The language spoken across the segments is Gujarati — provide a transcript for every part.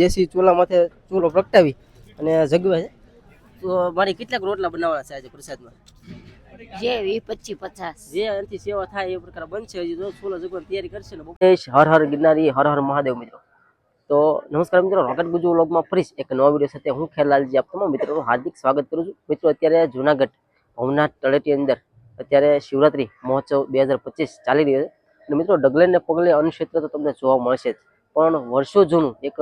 દેશી ચૂલા માથે ચૂલો પ્રગટાવી અને જગવે છે. તો મારી કેટલાક રોટલા બનાવવાના છે આજે પ્રસાદમાં? જે વીસ પચીસ પચાસ. જે એનાથી સેવા થાય એ પ્રકાર બનશે. હજી તો ચૂલો જગવાની તૈયારી કરશે ને હર હર ગિરનારી હર હર મહાદેવ મિત્રો. તો નમસ્કાર મિત્રો રોકેટ ગુજુ વ્લોગમાં ફરી એક નવો વીડિયો સાથે હું ખેરલાલજી આપ તમામ મિત્રોનું હાર્દિક સ્વાગત કરું છું. મિત્રો અત્યારે જુનાગઢ ભવનાથ તળેટી અંદર અત્યારે શિવરાત્રી મહોત્સવ બે હજાર પચીસ ચાલી રહ્યો છે. અને મિત્રો ડગલે ને પગલે અન્નક્ષેત્ર તો તમને જોવા મળશે જ. પણ વર્ષો જૂનું એક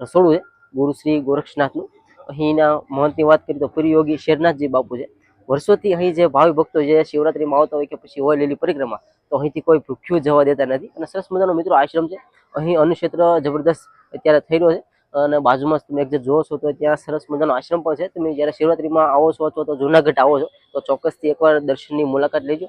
રસોડું છે, ગુરુ શ્રી ગોરક્ષનાથનું. અહીંના મહંતની વાત કરીએ તો પૂરી શેરનાથજી બાપુ છે. વર્ષોથી અહીં જે ભાવિ ભક્તો જે શિવરાત્રીમાં આવતા હોય કે પછી હોય લીલી પરિક્રમા, તો અહીંથી કોઈ ભૂખ્યું જવા દેતા નથી. અને સરસ મજાનો મિત્રો આશ્રમ છે. અહીં અન્નક્ષેત્ર જબરદસ્ત અત્યારે થઈ રહ્યો છે. અને બાજુમાં તમે જે જોવો છો તો ત્યાં સરસ મજાનો આશ્રમ પણ છે. તમે જ્યારે શિવરાત્રીમાં આવો છો અથવા તો જુનાગઢ આવો છો, તો ચોક્કસથી એકવાર દર્શનની મુલાકાત લેજો.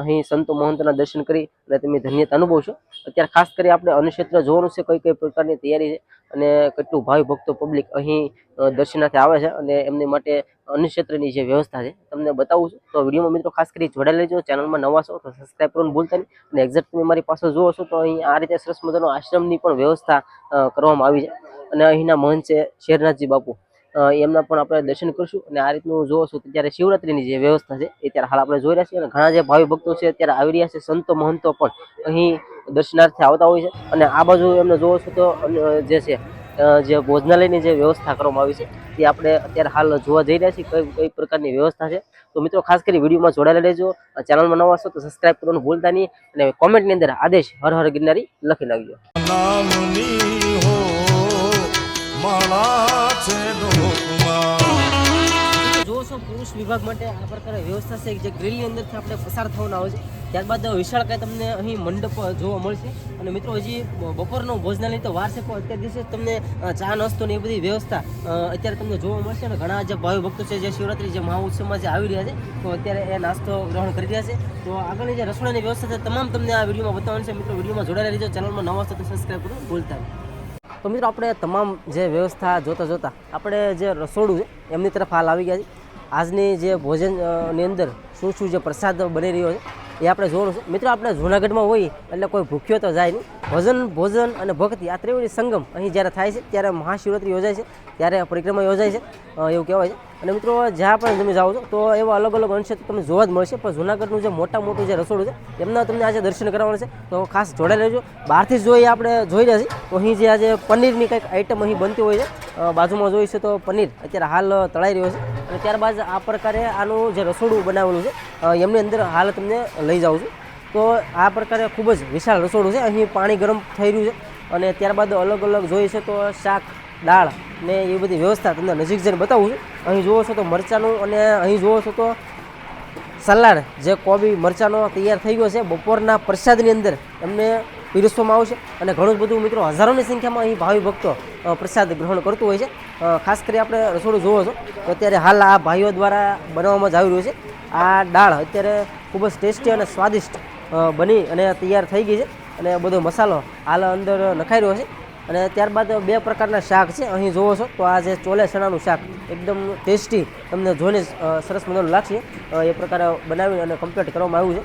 અહીં સંતો મહંતના દર્શન કરી અને તમે ધન્યતા અનુભવશો. અત્યારે ખાસ કરી આપણે અનુક્ષેત્ર જોવાનું છે કઈ કઈ પ્રકારની તૈયારી છે અને કેટલું ભાવિ ભક્તો પબ્લિક અહીં દર્શનાર્થે આવે છે અને એમની માટે અનુક્ષેત્રની જે વ્યવસ્થા છે, તમને બતાવું છું. તો વિડીયોમાં મિત્રો ખાસ કરી જોડાઈ લેજો, ચેનલમાં નવા છો તો સબસ્ક્રાઈબ કરવાનું ભૂલતા નહીં. અને એક્ઝેક્ટ તમે મારી પાસે જુઓ છો તો અહીં આ રીતે સરસ મજાનો આશ્રમની પણ વ્યવસ્થા કરવામાં આવી છે. અને અહીંના મહંત છે શેરનાથજી બાપુ. એમના પણ આપણે દર્શન કરીશું અને આ રીતનું જોવો છો ત્યારે શિવરાત્રિની જે વ્યવસ્થા છે એ ત્યારે હાલ આપણે જોઈ રહ્યા છીએ અને ઘણા જે ભાવિ ભક્તો છે અત્યારે આવી રહ્યા છે, સંતો મહંતો પણ અહીં દર્શનાર્થે આવતા હોય છે. અને આ બાજુ એમને જોવો છો તો જે છે જે ભોજનાલયની જે વ્યવસ્થા કરવામાં આવી છે તે આપણે અત્યારે હાલ જોવા જઈ રહ્યા છીએ કઈ કઈ પ્રકારની વ્યવસ્થા છે. તો મિત્રો, ખાસ કરી વિડીયોમાં જોડાયેલા રહેજો. ચેનલમાં નવા છો તો સબસ્ક્રાઇબ કરવાનું ભૂલતા નહીં. અને કોમેન્ટની અંદર આદેશ હર હર ગિરનારી લખી હો માળા પુરુષ વિભાગ માટે આ પ્રકારે વ્યવસ્થા છે જે ગ્રીલની અંદરથી આપણે પસાર થવાના હોય ત્યારબાદ વિશાળકાય તમને અહીં મંડપ જોવા મળશે. અને મિત્રો, હજી બપોરનો ભોજનાલય તો વાર છે, પણ અત્યાર તમને ચા, નાસ્તો ને એ બધી વ્યવસ્થા અત્યારે તમને જોવા મળશે. અને ઘણા જે ભાવિ ભક્તો છે, જે શિવરાત્રી જે મહાઉત્સવમાં જે આવી રહ્યા છે, તો અત્યારે એ નાસ્તો ગ્રહણ કરી રહ્યા છે. તો આગળની જે રસોડાની વ્યવસ્થા તમામ તમને આ વિડીયોમાં બતાવવાનું છે. મિત્રો, વિડીયોમાં જોડાયેલા રહેજો. ચેનલમાં નવા તો સબસ્ક્રાઈબ કરો ભૂલતા નહીં. તો મિત્રો આપણે તમામ જે વ્યવસ્થા જોતાં જોતાં આપણે જે રસોડું છે, એમની તરફ હાલ આવી ગયા છે આજની જે ભોજનની અંદર શું શું જે પ્રસાદ બની રહ્યો છે એ આપણે છે મિત્રો, આપણે જૂનાગઢમાં હોઈએ એટલે કોઈ ભૂખ્યો તો જાય નહીં. ભજન, ભોજન અને ભક્તિ આ ત્રિવેણી સંગમ અહીં જ્યારે થાય છે, ત્યારે મહાશિવરાત્રી યોજાય છે, ત્યારે પરિક્રમા યોજાય છે એવું કહેવાય છે. અને મિત્રો, જ્યાં પણ તમે જાઓ છો, તો એવા અલગ અલગ અંશે તમને જોવા જ મળશે, પણ જૂનાગઢનું જે મોટા મોટું જે રસોડું છે, એમના તમને આજે દર્શન કરવાનું છે. તો ખાસ જોડાઈ રહેજો. બહારથી જોઈએ આપણે, જોઈ રહ્યા છીએ. તો અહીં જે આજે પનીરની કંઈક આઈટમ અહીં બનતી હોય છે બાજુમાં જોઈ છે તો પનીર. અત્યારે હાલ તળાઈ રહ્યો છે. અને ત્યારબાદ આ પ્રકારે આનું જે રસોડું બનાવેલું છે એમની અંદર હાલ તમને લઈ જાઉં છું. તો આ પ્રકારે ખૂબ જ વિશાળ રસોડું છે. અહીં પાણી ગરમ થઈ રહ્યું છે અને ત્યારબાદ અલગ અલગ જોઈએ છે તો શાક, દાળ ને એ બધી વ્યવસ્થા તમને નજીક જઈને બતાવું છું. અહીં જુઓ છો તો મરચાંનું અને અહીં જુઓ છો તો સલાડ, જે કોબી મરચાંનો તૈયાર થઈ ગયો છે. બપોરના પ્રસાદની અંદર એમને પીરસવામાં આવશે અને ઘણું બધું મિત્રો હજારોની સંખ્યામાં અહીં ભાવિ ભક્તો પ્રસાદ ગ્રહણ કરતું હોય છે. ખાસ કરી આપણે રસોડું જોવો છો તો અત્યારે હાલ આ ભાઈઓ દ્વારા બનાવવામાં જ આવી રહ્યું છે. આ દાળ અત્યારે ખૂબ જ ટેસ્ટી અને સ્વાદિષ્ટ બની અને તૈયાર થઈ ગઈ છે. અને બધો મસાલો હાલ અંદર નખાઈ રહ્યો છે. અને ત્યારબાદ બે પ્રકારના શાક છે. અહીં જોવો છો તો આ જે ચોલે ચણાનું શાક. એકદમ ટેસ્ટી, તમને જોઈને સરસ મજાનું લાગશે. એ પ્રકારે બનાવી અને કમ્પ્લીટ કરવામાં આવ્યું છે.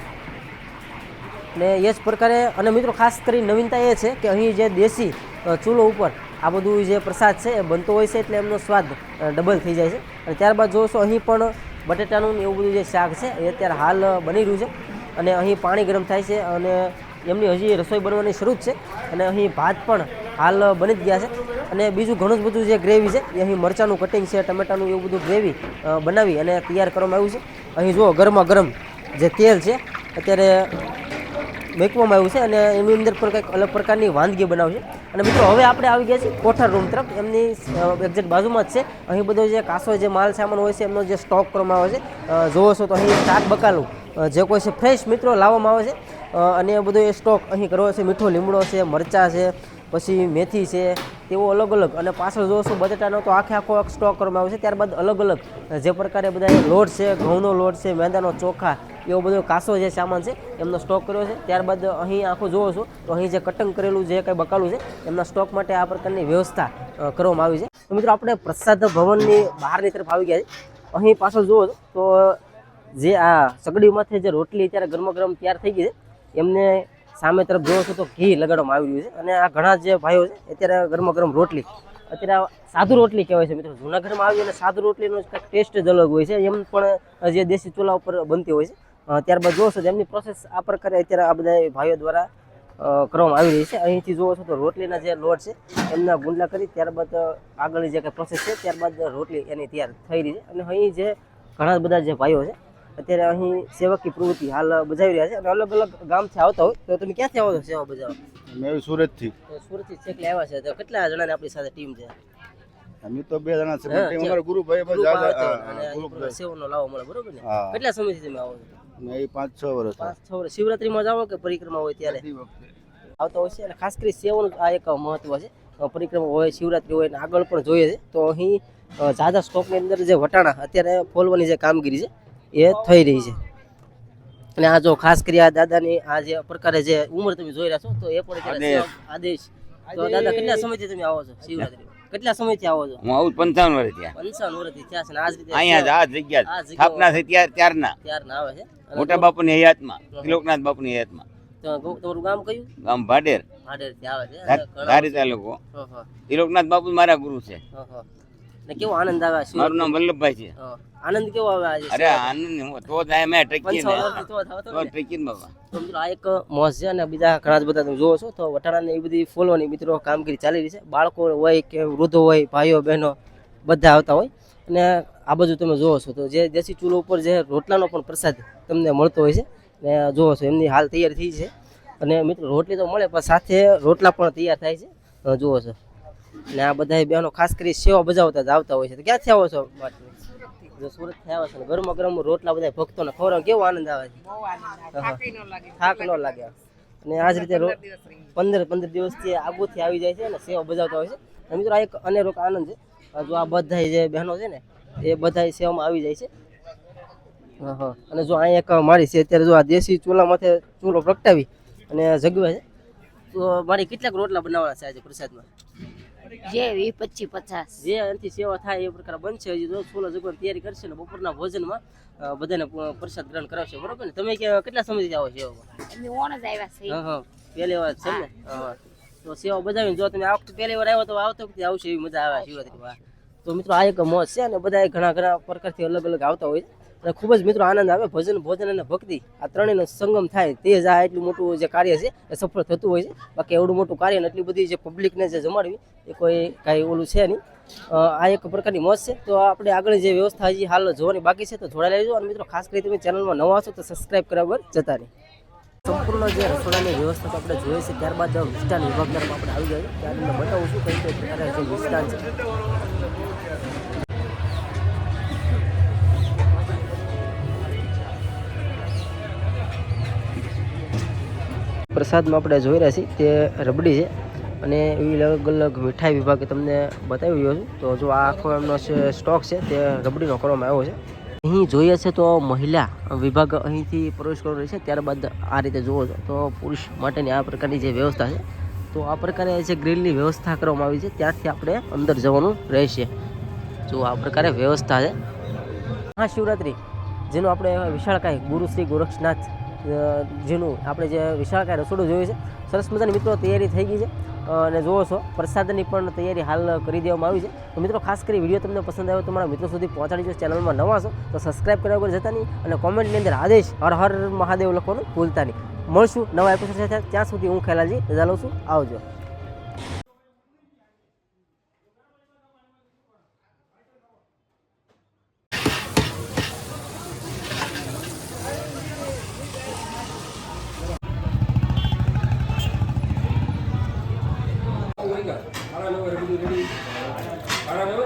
ને એ જ પ્રકારે, અને મિત્રો ખાસ કરી નવીનતા એ છે કે અહીં જે દેશી ચૂલો ઉપર આ બધું જે પ્રસાદ છે એ બનતો હોય છે એટલે એમનો સ્વાદ ડબલ થઈ જાય છે. અને ત્યારબાદ જોશો અહીં પણ બટેટાનું એવું બધું જે શાક છે, એ અત્યારે હાલ બની રહ્યું છે. અને અહીં પાણી ગરમ થાય છે અને એમની હજી રસોઈ બનવાની શરૂ જ છે. અને અહીં ભાત પણ હાલ બની જ ગયા છે. અને બીજું ઘણું જ બધું જે ગ્રેવી છે, એ અહીં મરચાંનું કટિંગ છે, ટમેટાનું એવું બધું ગ્રેવી બનાવી અને તૈયાર કરવામાં આવ્યું છે. અહીં જુઓ, ગરમા ગરમ જે તેલ છે, અત્યારે મેકવામાં આવ્યું છે અને એની અંદર પણ કંઈક અલગ પ્રકારની વાનગી બનાવશે. અને મિત્રો, હવે આપણે આવી ગયા છીએ કોઠાર રૂમ તરફ. એમની એક્ઝેક્ટ બાજુમાં જ છે. અહીં બધો જે કાસો જે માલ સામાન હોય છે, એમનો જે સ્ટોક કરવામાં આવે છે. જોવો છો તો અહીં શાક બકાલું જે કોઈ છે ફ્રેશ મિત્રો લાવવામાં આવે છે. અને બધો એ સ્ટોક અહીં કરવો છે. મીઠો લીમડો છે, મરચાં છે પછી મેથી છે તેવો અલગ અલગ. અને પાછળ જોશો, બટેટાનો તો આખે આખો સ્ટોક કરવામાં આવે છે. ત્યારબાદ અલગ અલગ. જે પ્રકારે બધા લોટ છે, ઘઉંનો લોટ છે, મેંદાનો ચોખા, એવો બધો કાસો જે સામાન છે, એમનો સ્ટોક કર્યો છે. ત્યારબાદ અહીં આખો જોવો છો, તો અહીં જે કટંગ કરેલું જે કંઈ બકાલું છે, એમના સ્ટોક માટે આ પ્રકારની વ્યવસ્થા કરવામાં આવી છે. તો મિત્રો, આપણે પ્રસાદ ભવનની બહારની તરફ આવી ગયા છે અહીં પાછળ જુઓ તો જે આ સગડીમાંથી જે રોટલી અત્યારે ગરમા ગરમ તૈયાર થઈ ગઈ છે, એમને સામે તરફ જોવો છો તો ઘી લગાડવામાં આવી રહ્યું છે. અને આ ઘણા જે ભાઈઓ છે, અત્યારે ગરમા ગરમ રોટલી, અત્યારે સાદુ રોટલી કહેવાય છે મિત્રો. જૂનાગઢમાં આવી અને સાદુ રોટલીનો કંઈક ટેસ્ટ જ અલગ હોય છે. એમ પણ જે દેશી ચૂલા ઉપર બનતી હોય છે. ત્યારબાદ જોવો છો એમની પ્રોસેસ આ પ્રકારે અત્યારે આ બધા ભાઈઓ દ્વારા કરવામાં આવી રહી છે. અહીંથી જોવો છો તો રોટલીના જે લોટ છે, એમના ગુંડલા કરી ત્યારબાદ આગળની જે કંઈ પ્રોસેસ છે, ત્યારબાદ રોટલી એની તૈયાર થઈ રહી છે. અને અહીં જે ઘણા બધા જે ભાઈઓ છે અત્યારે અહીં સેવકની પ્રવૃત્તિ હાલ બજાવી રહ્યા છે. અને અલગ અલગ ગામથી આવતા હોય તો તમે ક્યાંથી આવો છો સેવા બજાવવા? મેં સુરતથી. સુરતથી છેક આવ્યા છે. તો કેટલા જણાને આપણી સાથે ટીમ છે? અમે તો બે જણા છે ટીમ. અમારા ગુરુભાઈ પણ સેવાનો લાવો મળે બરોબર ને? કેટલા સમયથી તમે આવો છો? મેં પાંચ છ વર્ષ પાંચ છ વર્ષ. શિવરાત્રીમાં જાઓ કે પરિક્રમા હોય ત્યારે? આવતા હોય છે. અને ખાસ કરી સેવાનું આ એક મહત્વ છે. પરિક્રમા હોય શિવરાત્રી હોય અને આગળ પણ જોઈએ છે. તો અહીં ઝાઝા સ્ટોકની અંદર જે વટાણા અત્યારે ફોલવાની જે કામગીરી છે એ થઈ રહી છે. અને આ જો ખાસ કરી આ દાદાની આ જે પ્રકારે જે ઉંમર તમે જોઈ રહ્યા છો તો એ પણ આદેશ. આદેશ. તો દાદા કેટલા સમયથી તમે આવો છો? શિવરાત્રી. કેટલા સમયથી આવો છો? હું આવું પંચાવન વર્ષ થયા. પંચાવન વર્ષથી થયા છે આજ રીતે અહીંયા આ જગ્યા આ જ. જગ્યા- સ્થાપના થઈ ત્યાર ત્યારના. ત્યારના આવે છે. મોટા બાપુની હયાતમાં ત્રિલોકનાથ બાપુની હયાતમાં. તમારું ગામ કયું? ગામ ભાડેર. ભાડેરથી આવે છે. ધારી તાલુકો. ત્રિલોકનાથ બાપુ મારા ગુરુ છે. ને કેવો આનંદ આવે મારું નામ વલ્લભભાઈ છે. આનંદ કેવો આવે આજે? અરે આનંદ તો આયા મેં ટકી ને તો ને બાબા તો મિત્રો આ એક મોજ છે અને બીજા ઘણા જ બધા તમે જોવો છો તો વટાણાની એ બધી ફૂલોની મિત્રો કામગીરી ચાલી રહી છે. બાળકો હોય કે વૃદ્ધો હોય ભાઈઓ બહેનો બધા આવતા હોય. અને આ બાજુ તમે જોવો છો તો જે દેશી ચૂલો ઉપર જે રોટલાનો પણ પ્રસાદ તમને મળતો હોય છે ને જોવો છો એમની હાલ તૈયાર થઈ છે. અને મિત્રો રોટલી તો મળે પણ સાથે રોટલા પણ તૈયાર થાય છે. જોવો જુઓ છો. ને આ બધા બહેનો ખાસ કરી સેવા બજાવતા જ આવતા હોય છે. તો ક્યાંથી આવો છો જો સુરતથી આવ્યા છે ગરમા ગરમ રોટલા બધા ભક્તોને ખવડાવ કેવો આનંદ આવે છે. થાક ન લાગે. અને આ જ રીતે પંદર પંદર દિવસથી આગુથી આવી જાય છે અને સેવા બજાવતા હોય છે. મિત્રો આ એક અનેરો આનંદ છે. જો આ બધા જે બહેનો છે ને એ બધા સેવામાં આવી જાય છે. અને જો અહીંયા એક મારી છે અત્યારે જો આ દેશી ચૂલા માથે ચૂલો પ્રગટાવી અને જગવે છે. તો મારી કેટલાક રોટલા બનાવવાના છે આજે પ્રસાદમાં? જે વી પચીસ પચાસ. જે એનાથી સેવા થાય એ પ્રકાર બનશે. હજી જો છોલો જગવાન તૈયારી કરશે ને બપોરના ભોજનમાં બધાને પ્રસાદ ગ્રહણ કરાવશે. બરોબર ને? તમે કેટલા સમયથી આવો સેવામાં અમે ઓણ જ આવ્યા છે હા હા. પહેલી વાર છે ને? હા. તો સેવા બજાવીને જો તમે આ વખતે પહેલી વાર આવ્યો તો આવતો વખતે આવશે એવી મજા આવે શિવરાત્રી તો મિત્રો આ એક મોજ છે અને બધા ઘણા ઘણા પ્રકારથી અલગ અલગ આવતા હોય છે. અને ખૂબ જ મિત્રો આનંદ આવે, ભજન, ભોજન અને ભક્તિ. આ ત્રણેયનો સંગમ થાય તે જ આ એટલું મોટું જે કાર્ય છે એ સફળ થતું હોય છે. બાકી એવડું મોટું કાર્ય અને એટલી બધી જે પબ્લિકને જે જમાડવી, એ કોઈ કાંઈ ઓલું છે નહીં. આ એક પ્રકારની મોજ છે. તો આપણે આગળ જે વ્યવસ્થા હજી હાલ જોવાની બાકી છે તો જોડાઈ લેજો. અને મિત્રો, ખાસ કરી તમે ચેનલમાં નવા છો તો સબસ્ક્રાઈબ કરવા વગર જતા નહીં સંપૂર્ણ જે રસોડાની વ્યવસ્થા આપણે જોઈએ છે, ત્યારબાદ વિસ્તાર વિભાગ તરફ આપણે આવી જાય ત્યારે બતાવું છું કઈ કઈ પ્રકારે જે વિસ્તાર છે. પ્રસાદમાં આપણે જોઈ રહ્યા છીએ, તે રબડી છે. અને એવી અલગ અલગ મીઠાઈ વિભાગે તમને બતાવી રહ્યો છું. તો જો આ આખો એમનો સ્ટોક છે, તે રબડીનો કરવામાં આવ્યો છે. અહીં જોઈએ છે તો મહિલા વિભાગ અહીંથી પ્રવેશ કરવાનો રહી છે. ત્યારબાદ આ રીતે જુઓ છો તો પુરુષ માટેની આ પ્રકારની જે વ્યવસ્થા છે, તો આ પ્રકારે જે ગ્રીલની વ્યવસ્થા કરવામાં આવી છે ત્યાંથી આપણે અંદર જવાનું રહેશે. જો આ પ્રકારે વ્યવસ્થા છે. હા શિવરાત્રિ જેનું આપણે વિશાળકાય ગુરુ શ્રી ગોરક્ષનાથ જેનું આપણે જે વિશાળકાય રસોડું જોયું છે, સરસ મજાની મિત્રો તૈયારી થઈ ગઈ છે. અને જુઓ છો, પ્રસાદની પણ તૈયારી હાલ કરી દેવામાં આવી છે. તો મિત્રો, ખાસ કરી વીડિયો તમને પસંદ આવ્યો તો તમારા મિત્રો સુધી પહોંચાડી જો, ચેનલમાં નવા છો, તો સબસ્ક્રાઈબ કરવા વગર જતા નહીં અને કોમેન્ટની અંદર આદેશ હર હર મહાદેવ લખવાનું ભૂલતા નહીં. મળશું નવા એપિસોડ સાથે, ત્યાં સુધી હું ખેલાજી, રજા લઉં છું. આવજો. વાગ્યા સાડા નવ બધું રેડી. સાડા નવ?